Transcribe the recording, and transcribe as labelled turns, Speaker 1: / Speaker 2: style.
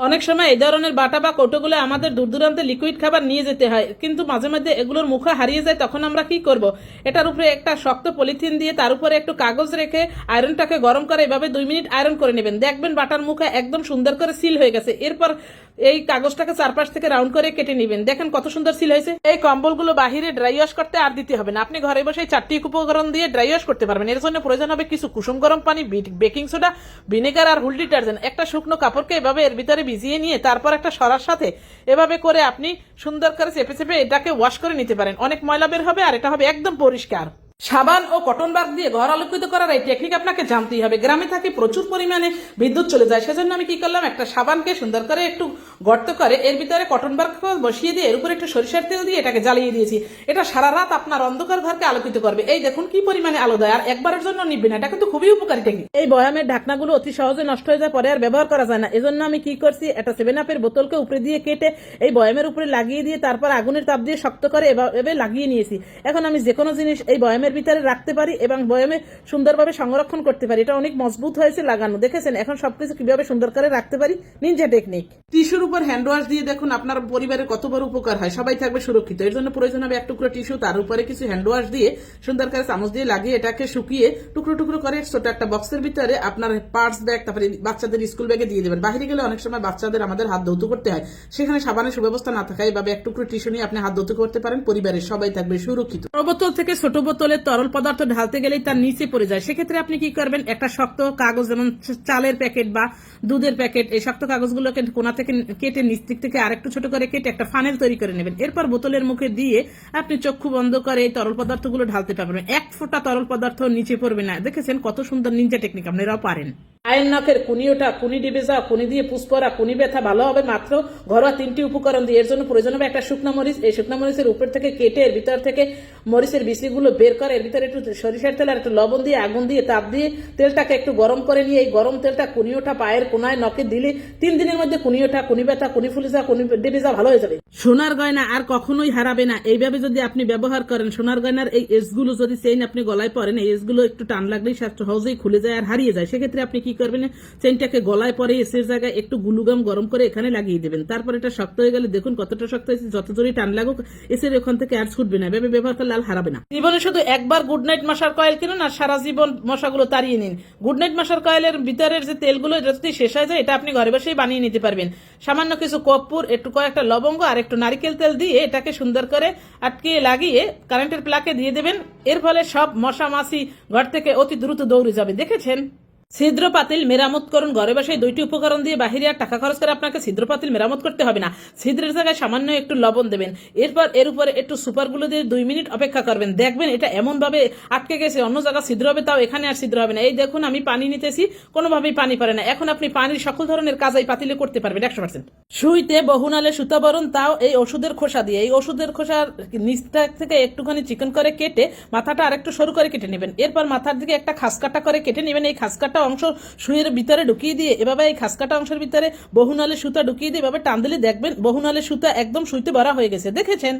Speaker 1: অনেক সময় এই ধরনের বাটা বা কৌটোগুলো আমাদের দূর দূরান্তে লিকুইড খাবার নিয়ে যেতে হয়, কিন্তু মাঝে মাঝে এগুলোর মুখে হারিয়ে যায়, তখন আমরা কি করব? এটার উপরে একটা শক্ত পলিথিন দিয়ে তার উপরে একটু কাগজ রেখে আয়রনটাকে গরম করে এভাবে দুই মিনিট আয়রন করে নেবেন। দেখবেন বাটার মুখে একদম সুন্দর করে সিল হয়ে গেছে। এরপর এই কাগজটাকে চারপাশ থেকে রাউন্ড করে কেটে নেবেন। দেখেন কত সুন্দর সিল হয়েছে। এই কম্বলগুলো বাহিরে ড্রাই ওয়াশ করতে আর দিতে হবে না। আপনি ঘরে বসে চারটি উপকরণ দিয়ে ড্রাই ওয়াশ করতে পারবেন। এর জন্য প্রয়োজন হবে কিছু কুসুম গরম পানি বেকিং সোডা ভিনেগার আর হুল ডিটারজেন্ট একটা শুকনো কাপড়কে এভাবে এর ভিতরে ভিজিয়ে নিয়ে তারপর একটা সরার সাথে এভাবে করে আপনি সুন্দর করে চেপে চেপে এটাকে ওয়াশ করে নিতে পারেন। অনেক ময়লা বের হবে আর এটা হবে একদম পরিষ্কার। সাবান ও কটন বার দিয়ে ঘর আলোকিত করার এই টেকনিক আপনাকে জানতেই হবে। গ্রামে থাকে প্রচুর পরিমাণে বিদ্যুৎ চলে যায়। সেজন্য আমি কি করলাম, একটা সাবানকে সুন্দর করে একটু গর্ত করে এর ভিতরে কটন বার বসিয়ে দিয়ে এর উপরে একটু সরিষার তেল দিয়ে এটাকে জ্বালিয়ে দিয়েছি। এটা সারা রাত আপনার অন্ধকার ঘরকে আলোকিত করবে। এই দেখুন কি পরিমাণে আলো দেয়। আর একবারের জন্য নিবে না। এটা কিন্তু খুবই উপকারী টেকনিক এই বয়ামের ঢাকনাগুলো অতি সহজে নষ্ট হয়ে যায়, পরে আর ব্যবহার করা যায় না। এজন্য আমি কি করছি, একটা সেভেন আপের বোতলকে উপরে দিয়ে কেটে এই বয়ামের উপরে লাগিয়ে দিয়ে তারপর আগুনের তাপ দিয়ে শক্ত করে এভাবে লাগিয়ে নিয়েছি। এখন আমি যে কোনো জিনিস এই বয়ামের ভিতরে রাখতে পারি এবং বয়ামে সুন্দরভাবে সংরক্ষণ করতে পারি। এটা অনেক মজবুত হয়েছে লাগানো। দেখেছেন এখন সবকিছু কীভাবে সুন্দর করে রাখতে পারি? নিনজা টেকনিক টিস্যুর উপর হ্যান্ড ওয়াশ দিয়ে দেখুন আপনার পরিবারের কত বড় উপকার হয়। সবাই থাকবে সুরক্ষিত। এর জন্য প্রয়োজন হবে এক টুকরো টিস্যু তার উপরে কিছু হ্যান্ড ওয়াশ দিয়ে সুন্দর করে চামচ দিয়ে লাগিয়ে এটাকে শুকিয়ে টুকরো টুকরো করে ছোট একটা বক্সের ভিতরে আপনার পার্স ব্যাগ তারপরে বাচ্চাদের স্কুল ব্যাগে দিয়ে দেবেন। বাইরে গেলে অনেক সময় বাচ্চাদের আমাদের হাত ধৌত করতে হয়। সেখানে সাবানের সুব্যবস্থা না থাকায় এভাবে এক টুকরো টিস্যু নিয়ে আপনি হাত ধৌত করতে পারেন। পরিবারের সবাই থাকবে সুরক্ষিত। বড় বোতল থেকে ছোট বোতলের তরল পদার্থ ঢালতে গেলেই তার নিচে পড়ে যায়। সেক্ষেত্রে আপনি কি করবেন? একটা শক্ত কাগজ, যেমন চালের প্যাকেট বা দুধের প্যাকেট, এই শক্ত কাগজগুলোকে কোনা থেকে কেটে নিচ দিক থেকে আরেকটু ছোট করে কেটে একটা ফানেল তৈরি করে নেবেন। এরপর বোতলের মুখে দিয়ে আপনি চক্ষু বন্ধ করে এই তরল পদার্থগুলো ঢালতে পারবেন। এক ফোঁটা তরল পদার্থ নিচে পড়বে না। দেখেছেন কত সুন্দর নিঞ্জা টেকনিক, আপনারাও পারেন। আয়ের নখের কুনি ওঠা, কুনি ডিবে যাওয়া, কুনি দিয়ে পুষ্পরা কুনি ব্যথা ভালো হবে মাত্র। ঘরোয়া তিনটি উপকরণ দিয়ে। এর জন্য প্রয়োজন হবে একটা শুকনো মরিচ। এই শুকনো মরিচের উপর থেকে কেটে এর ভিতর থেকে মরিচের বিচিগুলো বের করে। এর ভিতরে একটু সরিষার তেল আর একটু লবণ দিয়ে, আগুন দিয়ে, তাপ দিয়ে তেলটাকে একটু গরম করে নিয়ে এই গরম তেলটা কুনি ওঠা পায়ের কোনায় নখে দিলে তিন দিনের মধ্যে কুনি ওঠা, কুনি ব্যথা, কুনি ফুলে যাওয়া, কুনি ডেবে যাওয়া ভালো হয়ে যাবে। সোনার গয়না আর কখনোই হারাবে না। এইভাবে যদি আপনি ব্যবহার করেন, সোনার গয়নার এই এসগুলো যদি চেইন আপনি গলায় পরেন, এই এসগুলো একটু টান লাগলেই স্বাস্থ্য সহজেই খুলে যায় আর হারিয়ে যায়। সেক্ষেত্রে আপনি কি করবেন চেইনটাকে গলায় পরে এসের জায়গায় একটু গুলুগাম গরম করে এখানে লাগিয়ে দেবেন। তারপর এটা শক্ত হয়ে গেলে দেখুন কতটা শক্ত হয়েছে, যত জোরে টান লাগুক এসের ওখান থেকে আর ছুটবে না। এভাবে ব্যবহার করলে আর হারাবে না। জীবনে শুধু একবার গুড নাইট মশার কয়েল কিনুন আর সারা জীবন মশাগুলো তাড়িয়ে নিন। গুড নাইট মশার কয়েলের ভিতরের যে তেলগুলো যদি শেষ হয়ে যায়, এটা আপনি ঘরে বসেই বানিয়ে নিতে পারবেন। সামান্য কিছু কর্পূর, একটু কয়েকটা লবঙ্গ আর একটু নারিকেল তেল দিয়ে এটাকে সুন্দর করে আটকিয়ে লাগিয়ে কারেন্টের প্লাকে দিয়ে দেবেন। এর ফলে সব মশা মাছি ঘর থেকে অতি দ্রুত দৌড়ে যাবে। দেখেছেন? ছিদ্র পাতিল মেরামত করুন। ঘরে বসে দুইটি উপকরণ দিয়ে বাহিরে আর টাকা খরচ করে আপনাকে ছিদ্র পাতিল মেরামত করতে হবে না। ছিদ্রের জায়গায় সামান্য একটু লবণ দেবেন। এরপর এর উপরে একটু সুপারগুলো দিয়ে দুই মিনিট অপেক্ষা করবেন। দেখবেন এটা এমন ভাবে আটকে গেছে, অন্য জায়গায় ছিদ্র হবে, তাও এখানে আর ছিদ্র হবে না। এই দেখুন, আমি পানি নিতেছি, কোনোভাবেই পানি পারে না। এখন আপনি পানির সকল ধরনের কাজাই পাতিলে করতে পারবেন, একশো পার্সেন্ট সুইতে বহুনালে সুতা বরণ তাও এই ওষুধের খোসা দিয়ে। এই ওষুধের খোসার নিচটা থেকে একটুখানি চিকন করে কেটে মাথাটা আরেকটু সরু করে কেটে নেবেন। এরপর মাথার দিকে একটা খাসকাটা করে কেটে নেবেন। এই খাসকাটা অংশ সুইয়ের ভিতরে ঢুকিয়ে দিয়ে, এভাবে এই খাসকাটা অংশের ভিতরে বহু নালে সুতা ঢুকিয়ে দিয়ে, এভাবে টান দিলে দেখবেন বহুনালে সুতা একদম শুইতে ভরা হয়ে গেছে। দেখেছেন?